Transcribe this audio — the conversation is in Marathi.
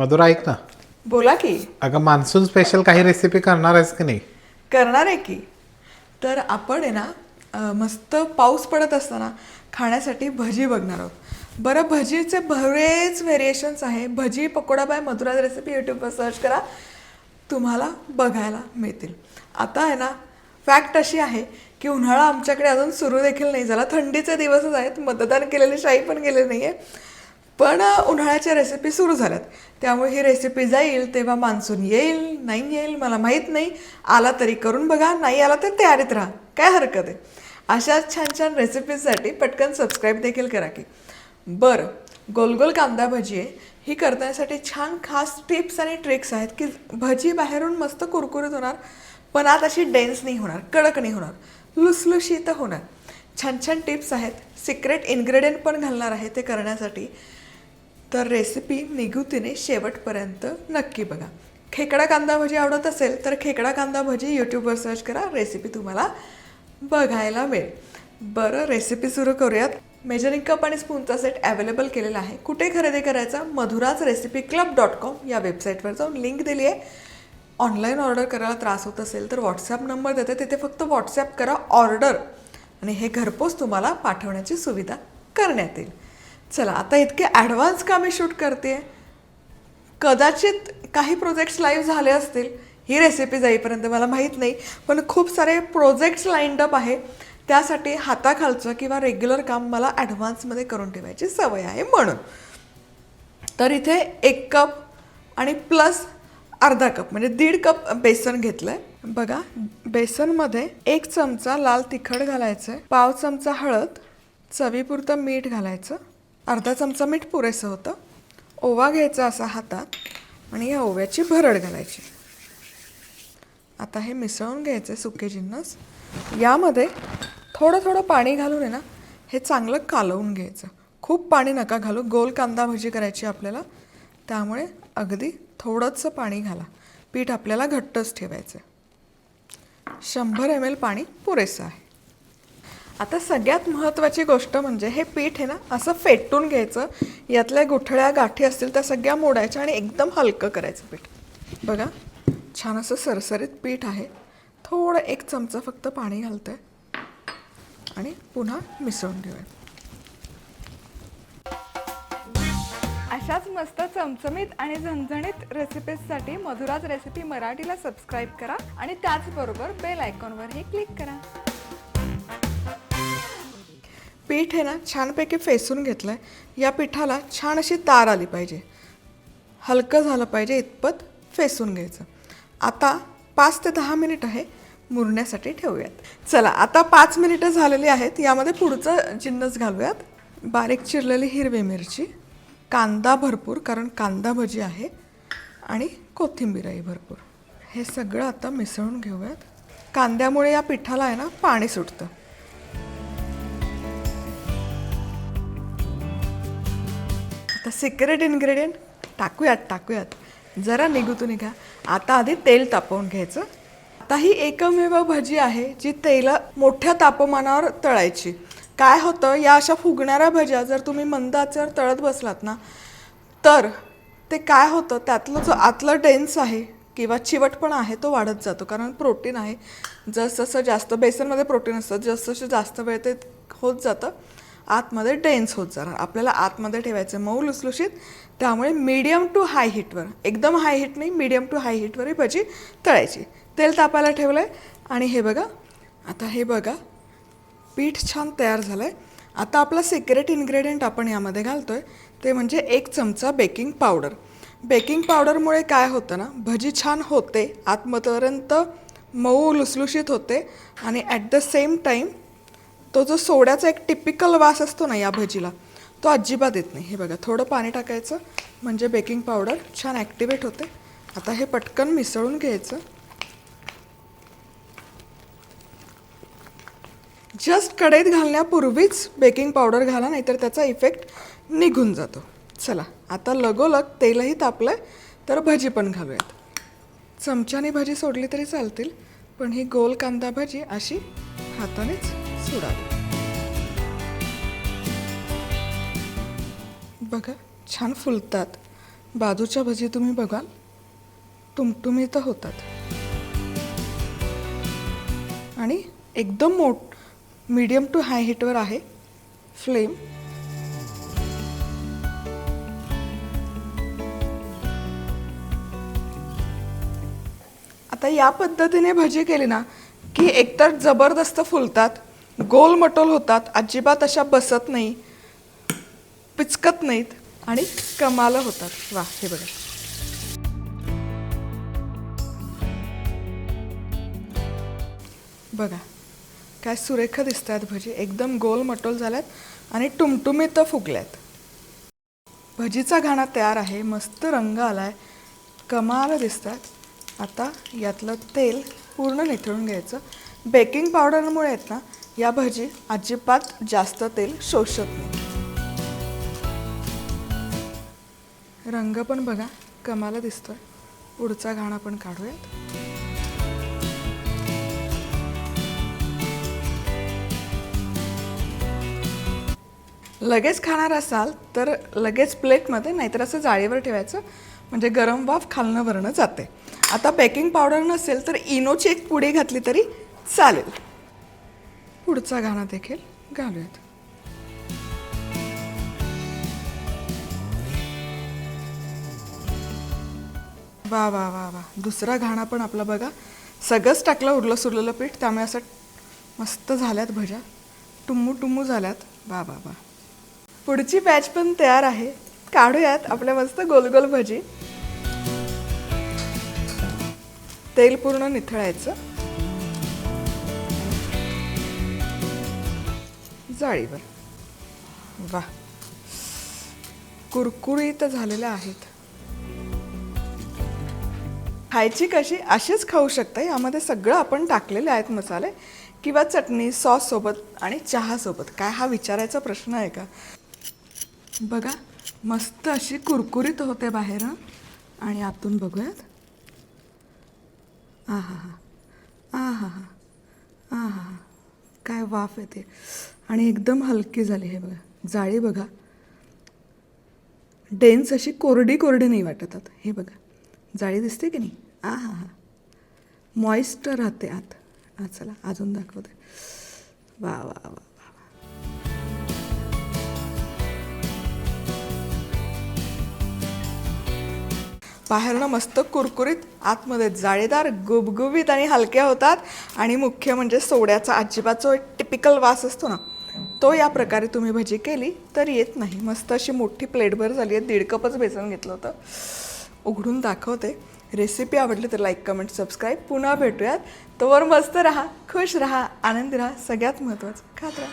मधुरा ऐक ना. बोला की. अगं मान्सून स्पेशल काही रेसिपी करणार आहेस की नाही? करणार आहे की. तर आपण आहे ना अं, मस्त पाऊस पडत असताना खाण्यासाठी भजी बघणार आहोत. बरं भजीचे बरेच व्हेरिएशन्स आहे. भजी पकोडा बाय मधुरा रेसिपी यूट्यूबवर सर्च करा. तुम्हाला बघायला मिळतील. आता आहे ना फॅक्ट अशी आहे की उन्हाळा आमच्याकडे अजून सुरू देखील नाही झाला. थंडीचे दिवसच आहेत. मतदान केलेली शाही पण गेले नाही आहे पण उन्हाळ्याच्या रेसिपी सुरू झाल्यात. त्यामुळे ही रेसिपी जाईल तेव्हा मान्सून येईल नाही येईल मला माहीत नाही. आला तरी करून बघा नाही आला तर तयारीत राहा. काय हरकत आहे? अशाच छान छान रेसिपीजसाठी पटकन सबस्क्राईब देखील करा की. बरं गोलगोल कांदा भजी आहे. ही करण्यासाठी छान खास टिप्स आणि ट्रिक्स आहेत की भजी बाहेरून मस्त कुरकुरीत होणार पण आत अशी डेन्स नाही होणार कडक नाही होणार लुसलुशीत होणार. छान छान टिप्स आहेत. सिक्रेट इन्ग्रेडियंट पण घालणार आहे ते करण्यासाठी. तर रेसिपी निगुतीने शेवटपर्यंत नक्की बघा. खेकडा कांदा भजी आवडत असेल तर खेकडा कांदा भजी यूट्यूबवर सर्च करा. रेसिपी तुम्हाला बघायला मिळेल. बरं रेसिपी सुरू करूयात. मेजरिंग कप आणि स्पूनचा सेट अवेलेबल केलेला आहे. कुठे खरेदी करायचा? Madhuraj recipe club dot com या वेबसाईटवर जाऊन लिंक दिली आहे. ऑनलाईन ऑर्डर करायला त्रास होत असेल तर व्हॉट्सॲप नंबर देते. तिथे फक्त व्हॉट्सॲप करा ऑर्डर आणि हे घरपोच तुम्हाला पाठवण्याची सुविधा करण्यात येईल. चला आता इतके ॲडव्हान्स का मी शूट करते कदाचित काही प्रोजेक्ट्स लाईव्ह झाले असतील. ही रेसिपी जाईपर्यंत मला माहीत नाही पण खूप सारे प्रोजेक्ट्स लाईंड अप आहे. त्यासाठी हाताखालचं किंवा रेग्युलर काम मला ॲडव्हान्समध्ये करून ठेवायची सवय आहे म्हणून. तर इथे एक कप आणि प्लस अर्धा कप म्हणजे दीड कप बेसन घेतलं आहे बघा बेसनमध्ये एक चमचा लाल तिखट घालायचं आहे पाव चमचा हळद चवीपुरतं मीठ घालायचं अर्धा चमचा मीठ पुरेसं होतं. ओवा घ्यायचा असा हातात आणि या ओव्याची भरड घालायची. आता हे मिसळून घ्यायचे सुके जिन्नस. यामध्ये थोडं थोडं पाणी घालून आहे ना हे चांगलं कालवून घ्यायचं. खूप पाणी नका घालू गोल कांदा भजी करायची आपल्याला. त्यामुळे अगदी थोडंसं पाणी घाला. पीठ आपल्याला घट्टच ठेवायचं शंभर एम एल पाणी पुरेसं आहे. आता सगळ्यात महत्त्वाची गोष्ट म्हणजे हे पीठ आहे ना असं फेटून घ्यायचं. यातल्या गुठळ्या गाठी असतील त्या सगळ्या मोडायच्या आणि एकदम हलकं करायचं पीठ. बघा छान असं सरसरीत पीठ आहे. थोडं एक चमचा फक्त पाणी घालतोय. आणि पुन्हा मिसळून घेऊया. अशाच मस्त चमचमीत आणि झणझणीत रेसिपीजसाठी मधुराज रेसिपी मराठीला सबस्क्राईब करा आणि त्याचबरोबर बेल आयकॉनवरही क्लिक करा. पीठ आहे ना छानपैकी फेसून घेतलं आहे या पिठाला छान अशी तार आली पाहिजे. हलकं झालं पाहिजे इतपत फेसून घ्यायचं. आता पाच ते दहा मिनिट आहे मुरण्यासाठी ठेवूयात. चला आता पाच मिनिटं झालेली आहेत. यामध्ये पुढचं जिन्नस घालूयात. बारीक चिरलेली हिरवी मिरची कांदा भरपूर कारण कांदा भजी आहे आणि कोथिंबीरही भरपूर. हे सगळं आता मिसळून घेऊयात. कांद्यामुळे या पिठाला आहे ना पाणी सुटतं. आता सिक्रेट इन्ग्रेडियंट टाकूयात टाकूयात. जरा निघूतून निघा. आता आधी तेल तापवून घ्यायचं. आता ही एकमेव भजी आहे जी तेला मोठ्या तापमानावर तळायची. काय होतं या अशा फुगणाऱ्या भज्या जर तुम्ही मंद आचेवर तळत बसलात ना तर ते काय होतं त्यातलं जो आतलं डेन्स आहे किंवा चिवटपणा आहे तो वाढत जातो. कारण प्रोटीन आहे. जसजसं जास्त बेसनमध्ये प्रोटीन असतं जसजसं जास्त वेळ ते होत जातं आतमध्ये डेन्स होत जाणार. आपल्याला आतमध्ये ठेवायचं मऊ लुसलुशीत. त्यामुळे मीडियम टू हाय हीटवर एकदम हाय हीट नाही मीडियम टू हाय हीटवर ही भजी तळायची. तेल तापायला ठेवलं आहे आणि हे बघा आता हे बघा पीठ छान तयार झालं आहे आता आपला सिक्रेट इन्ग्रेडियंट आपण यामध्ये घालतो आहे ते म्हणजे एक चमचा बेकिंग पावडर बेकिंग पावडरमुळे काय होतं ना भजी छान होते. आतमपर्यंत मऊ लुसलुशीत होते. आणि ॲट द सेम टाईम तो जो सोड्याचा एक टिपिकल वास असतो ना या भजीला तो अजिबात येत नाही. हे बघा थोडं पाणी टाकायचं म्हणजे बेकिंग पावडर छान ॲक्टिवेट होते. आता हे पटकन मिसळून घ्यायचं. जस्ट कढईत घालण्यापूर्वीच बेकिंग पावडर घाला नाहीतर त्याचा इफेक्ट निघून जातो. चला आता लगोलग तेलही तापलं आहे तर भजी पण घालूयात. चमच्याने भजी सोडली तरी चालतील. पण ही गोल कांदा भजी अशी हातानेच सोडावी. बघा छान फुलतात. बाजूच्या भजी तुम्ही बघाल. टुमटुमीत होतात. आणि एकदम मोठ मीडियम टू हाय हीटवर आहे. फ्लेम आता या पद्धतीने भजी केली ना की एकतर जबरदस्त फुलतात गोल मटोल होतात अजिबात अशा बसत नाही पिचकत नाहीत आणि कमाल होतात. वा हे बघा. बघा काय सुरेख दिसत आहेत भजी. एकदम गोल मटोल झाल्यात आणि टुमटुमीत फुगल्यात. भजीचा घाणा तयार आहे मस्त रंग आलाय कमाल दिसतात. आता यातलं तेल पूर्ण निथळून घ्यायचं. बेकिंग पावडरमुळे आहेत ना या भजी अजिबात जास्त तेल शोषत नाही. रंग पण बघा कमाला दिसतोय. पुढचा घाणा पण काढूयात. लगेच खाणार असाल तर लगेच प्लेटमध्ये नाहीतर असं जाळीवर ठेवायचं. म्हणजे गरम वाफ खालनं वरणं जाते आता बेकिंग पावडर नसेल तर इनोची एक पुडी घातली तरी चालेल. पुढचा घाणा देखील घालूयात. वा वा वा वा. दुसरा घाणा पण आपला बघा. सगळंच टाकलं उरलं सुरलेलं पीठ. त्यामुळे असं मस्त झाल्यात भज्या. टुम्मू टुम्मू झाल्यात. वा वा वा. पुढची बॅच पण तयार आहे. काढूयात आपल्या मस्त गोल गोल भजी. तेल पूर्ण निथळायचं. जाळीवर. वा कुरकुरीत झालेल्या आहेत. खायची कशी अशीच खाऊ शकता. यामध्ये सगळं आपण टाकलेले आहेत मसाले. किंवा चटणी सॉस सोबत आणि चहा सोबत काय हा विचारायचा प्रश्न आहे का? बघा. मस्त अशी कुरकुरीत होते बाहेर आणि आतून बघूयात. आ हा हा आ हा हा आ हा हा काय वाफ येते आणि एकदम हलकी झाली हे बघा. जाळी बघा. डेन्स अशी कोरडी कोरडी नाही वाटत आत. हे बघा. जाळी दिसते की नाही? आ हा हा मॉइस्ट राहते आत. हा चला अजून दाखवते. वा वा वा. बाहेरनं मस्त कुरकुरीत आतमध्ये जाळीदार गुबगुबीत आणि हलक्या होतात. आणि मुख्य म्हणजे सोड्याचा अजिबात जो एक टिपिकल वास असतो ना तो या प्रकारे तुम्ही भजी केली तर येत नाही. मस्त अशी मोठी प्लेटभर झाली आहे. दीड कपच बेसन घेतलं होतं. उघडून दाखवते. रेसिपी आवडली तर लाईक कमेंट सबस्क्राईब पुन्हा भेटूयात. तोवर मस्त राहा खुश राहा आनंदी राहा. सगळ्यात महत्त्वाचं खात राहा.